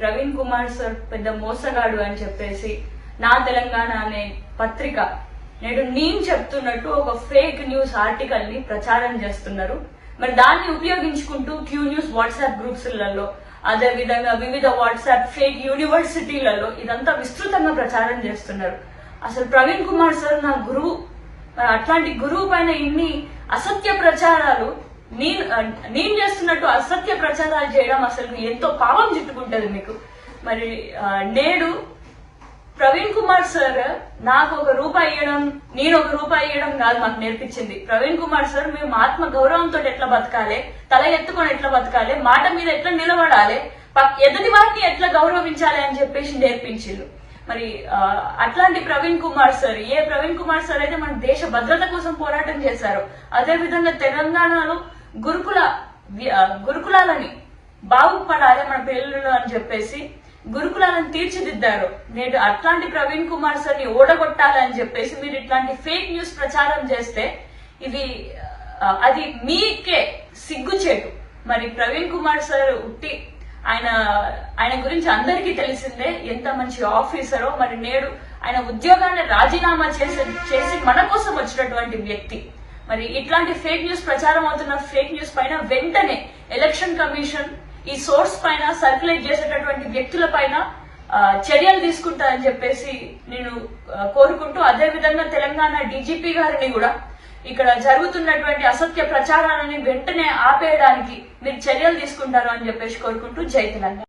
Praveen Kumar sir పెద్ద మోసగాడు అని చెప్పేసి నా తెలంగాణ అనే పత్రిక నేడు నేను చెప్తున్నట్టు ఒక ఫేక్ న్యూస్ ఆర్టికల్ని ప్రచారం చేస్తున్నారు. మరి దాన్ని ఉపయోగించుకుంటూ క్యూ న్యూస్ వాట్సాప్ గ్రూప్స్లలో అదే విధంగా వివిధ వాట్సాప్ ఫేక్ యూనివర్సిటీలలో ఇదంతా విస్తృతంగా ప్రచారం చేస్తున్నారు. అసలు ప్రవీణ్ కుమార్ సార్ నా గురువు. మరి అట్లాంటి గురువు పైన ఇన్ని అసత్య ప్రచారాలు నేను నేను చేస్తున్నట్టు అసత్య ప్రచారాలు చేయడం అసలు ఎంతో పాపం చుట్టుకుంటుంది మీకు. మరి నేడు ప్రవీణ్ కుమార్ సార్ నాకు ఒక రూపాయి ఇవ్వడం నేను ఒక రూపాయి ఇవ్వడం కాదు మాకు నేర్పించింది. ప్రవీణ్ కుమార్ సార్ మేము ఆత్మ గౌరవంతో ఎట్లా బతకాలి తల ఎత్తుకొని ఎట్లా బతకాలి మాట మీద ఎట్లా నిలబడాలి ఎదుటి వారిని ఎట్లా గౌరవించాలి అని చెప్పేసి నేర్పించిండు. మరి అట్లాంటి ప్రవీణ్ కుమార్ సార్ ఏ ప్రవీణ్ కుమార్ సార్ అయితే మన దేశ భద్రత కోసం పోరాటం చేశారు అదే విధంగా తెలంగాణలో గురుకుల గురుకులాలని బాగుపడాలి మన పిల్లలు అని చెప్పేసి గురుకులాలను తీర్చిదిద్దారు. నేడు అట్లాంటి ప్రవీణ్ కుమార్ సార్ని ఓడగొట్టాలి అని చెప్పేసి మీరు ఇట్లాంటి ఫేక్ న్యూస్ ప్రచారం చేస్తే ఇది అది మీకే సిగ్గుచేటు. మరి ప్రవీణ్ కుమార్ సార్ ఉట్టి ఆయన ఆయన గురించి అందరికీ తెలిసిందే ఎంత మంచి ఆఫీసరో మరి నేడు ఆయన ఉద్యోగాన్ని రాజీనామా చేసి చేసి మన కోసం వచ్చినటువంటి వ్యక్తి. మరి ఇట్లాంటి ఫేక్ న్యూస్ ప్రచారం అవుతున్న ఫేక్ న్యూస్ పైన వెంటనే ఎలక్షన్ కమిషన్ ఈ సోర్స్ పైన సర్క్యులేట్ చేసేటటువంటి వ్యక్తుల పైన చర్యలు తీసుకుంటారని చెప్పేసి నేను కోరుకుంటూ అదే విధంగా తెలంగాణ డీజీపీ గారిని కూడా ఇక్కడ జరుగుతున్నటువంటి అసత్య ప్రచారాలని వెంటనే ఆపేయడానికి మీరు చర్యలు తీసుకుంటారు అని చెప్పేసి కోరుకుంటూ జై తెలంగాణ.